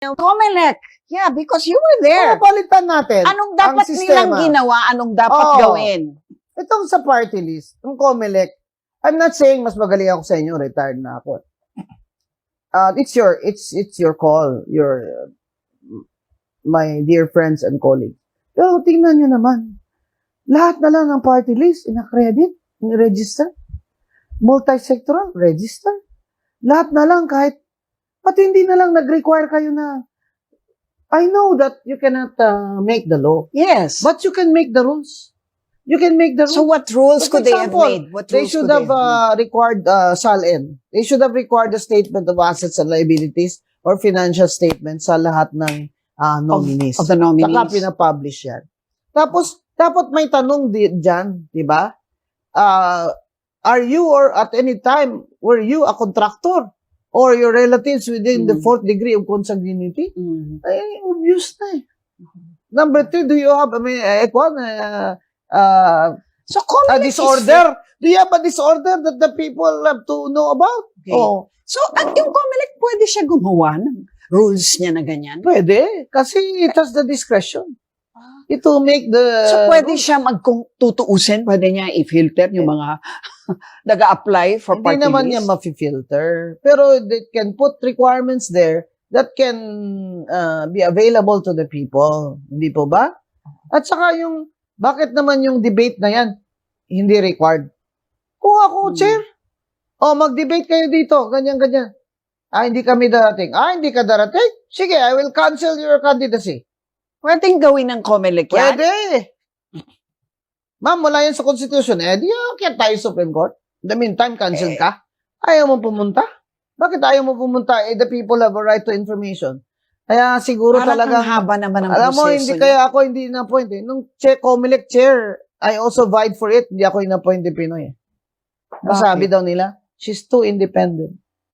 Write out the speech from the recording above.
Comelec. Yeah, because you were there. So, palitan natin. Anong dapat ang nilang ginawa? Anong dapat Oo. gawin? Itong sa party list, yung COMELEC, I'm not saying mas magaling ako sa inyo, retired na ako. Uh, it's your, it's, it's your call, your, my dear friends and colleagues. Pero tingnan nyo naman, lahat na lang ng party list, ina-credit, register multi-sectoral, register. Lahat na lang, kahit, pati hindi na lang nag-require kayo na, I know that you cannot uh, make the law, Yes. but you can make the rules. You can make the rules. so what rules For could they have example, made? What They should could have uh, required uh, SALN. They should have required the statement of assets and liabilities or financial statements sa lahat ng uh, nominees. of the nominees? Saka pinapublish yan. Tapos, dapat may tanong di, dyan, di ba? Uh, are you or at any time, were you a contractor? Or your relatives within the Mm. fourth degree of consanguinity? Mhm. Ay, obvious na eh. Number three, do you have, I mean, eh, kwan, uh, uh, So a Comelec is- disorder. Do you have a disorder that the people have to know about? Okay. Oh, So, at yung Comelec, pwede siya gumawa ng rules niya na ganyan? pwede. Kasi it has the discretion. It will make the... So, pwede siya magtutuusin, pwede niya i-filter yung mga nag-a-apply for Hindi party naman list. niya ma-filter. Pero they can put requirements there that can uh, be available to the people. Hindi po ba? At saka yung, bakit naman yung debate na yan, hindi required? Kung ako, Hmm. chair. O, mag-debate kayo dito, ganyan-ganyan. Ah, hindi kami darating. Ah, hindi ka darating? Sige, I will cancel your candidacy. Pwedeng gawin ng Comelec yan? Pwede. Ma'am, wala yan sa Constitution. Eh, di okay tayo Supreme Court. In the meantime, cancel Eh. ka. Ayaw mo pumunta? Bakit ayaw mo pumunta? Eh, the people have a right to information. Kaya siguro Parang talaga, ang haba naman ng alam mo, hindi niya. kaya ako hindi na-appoint eh. Nung chair, Comelec chair, I also vied for it. Hindi ako in-appoint ni Pinoy. eh. Ang Bakit? sabi daw nila, she's too independent.